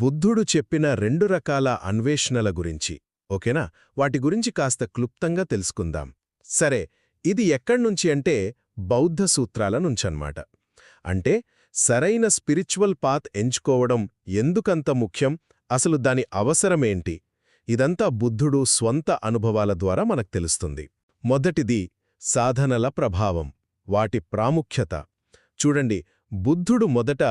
బుద్ధుడు చెప్పిన రెండు రకాల అన్వేషణల గురించి ఓకేనా? వాటి గురించి కాస్త క్లుప్తంగా తెలుసుకుందాం. సరే ఇది ఎక్కడ్నుంచి అంటే బౌద్ధ సూత్రాల నుంచన్నమాట. అంటే సరైన స్పిరిచువల్ పాత్ ఎంచుకోవడం ఎందుకంత ముఖ్యం? అసలు దాని అవసరమేంటి? ఇదంతా బుద్ధుడు స్వంత అనుభవాల ద్వారా మనకు తెలుస్తుంది. మొదటిది సాధనల ప్రభావం వాటి ప్రాముఖ్యత. చూడండి బుద్ధుడు మొదట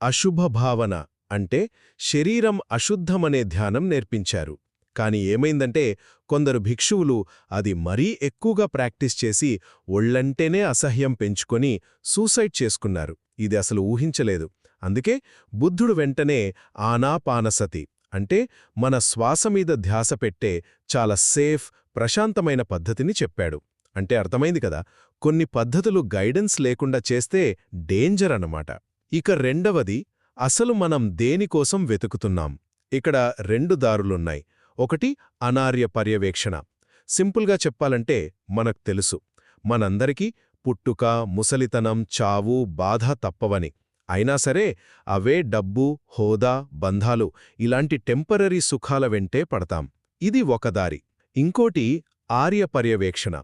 అశుభ భావన అంటే శరీరం అశుద్ధమనే ధ్యానం నేర్పించారు. కాని ఏమైందంటే కొందరు భిక్షువులు అది మరీ ఎక్కువగా ప్రాక్టీస్ చేసి ఒళ్ళంటేనే అసహ్యం పెంచుకొని సూసైడ్ చేసుకున్నారు. ఇది అసలు ఊహించలేదు. అందుకే బుద్ధుడు వెంటనే ఆనాపానసతి అంటే మన శ్వాస మీద ధ్యాస పెట్టే చాలా సేఫ్ ప్రశాంతమైన పద్ధతిని చెప్పాడు. అంటే అర్థమైంది కదా కొన్ని పద్ధతులు గైడెన్స్ లేకుండా చేస్తే డేంజర్ అన్నమాట. ఇక రెండవది అసలు మనం దేనికోసం వెతుకుతున్నాం? ఇక్కడ రెండు దారులున్నాయి. ఒకటి అనార్య పర్యవేక్షణ. సింపుల్గా చెప్పాలంటే మనకు తెలుసు. మనందరికీ పుట్టుక ముసలితనం చావు బాధ తప్పవని. అయినా సరే అవే డబ్బు హోదా బంధాలు ఇలాంటి టెంపరరీ సుఖాల వెంటే పడతాం. ఇది ఒక దారి. ఇంకోటి ఆర్య పర్యవేక్షణ.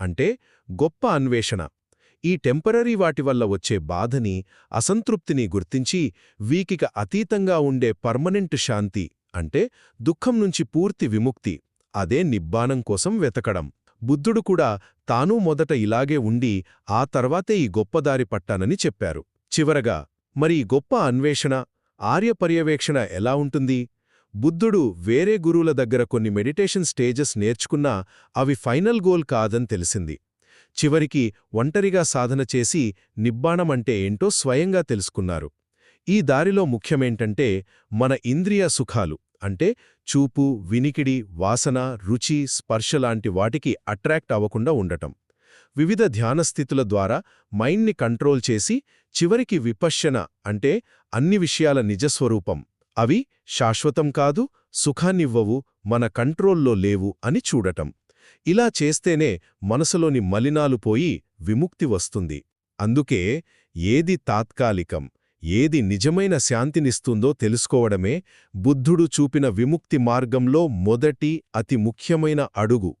అంటే గొప్ప అన్వేషణ. ఈ టెంపరరీ వాటి వల్ల వచ్చే బాధని అసంతృప్తిని గుర్తించి వీకిక అతీతంగా ఉండే పర్మనెంట్ శాంతి అంటే దుఃఖం నుంచి పూర్తి విముక్తి అదే నిబ్బానం కోసం వెతకడం. బుద్ధుడు కూడా తానూ మొదట ఇలాగే ఉండి ఆ తర్వాతే ఈ గొప్పదారి పట్టానని చెప్పారు. చివరగా మరి గొప్ప అన్వేషణ ఆర్య పర్యవేక్షణ ఎలా ఉంటుంది? బుద్ధుడు వేరే గురువుల దగ్గర కొన్ని మెడిటేషన్ స్టేజెస్ నేర్చుకున్నా అవి ఫైనల్ గోల్ కాదని తెలిసింది. చివరికి ఒంటరిగా సాధన చేసి నిబ్బాణమంటే ఏంటో స్వయంగా తెలుసుకున్నారు. ఈ దారిలో ముఖ్యమేంటంటే మన ఇంద్రియ సుఖాలు అంటే చూపు వినికిడి వాసన రుచి స్పర్శలాంటి వాటికి అట్రాక్ట్ అవ్వకుండా ఉండటం. వివిధ ధ్యానస్థితుల ద్వారా మైండ్ని కంట్రోల్ చేసి చివరికి విపశ్యన అంటే అన్ని విషయాల నిజస్వరూపం. అవి శాశ్వతం కాదు సుఖాన్నివ్వవు మన కంట్రోల్లో లేవు అని చూడటం. ఇలా చేస్తేనే మనసులోని మలినాలు పోయి విముక్తి వస్తుంది. అందుకే ఏది తాత్కాలికం ఏది నిజమైన శాంతినిస్తుందో తెలుసుకోవడమే బుద్ధుడు చూపిన విముక్తి మార్గంలో మొదటి అతి ముఖ్యమైన అడుగు.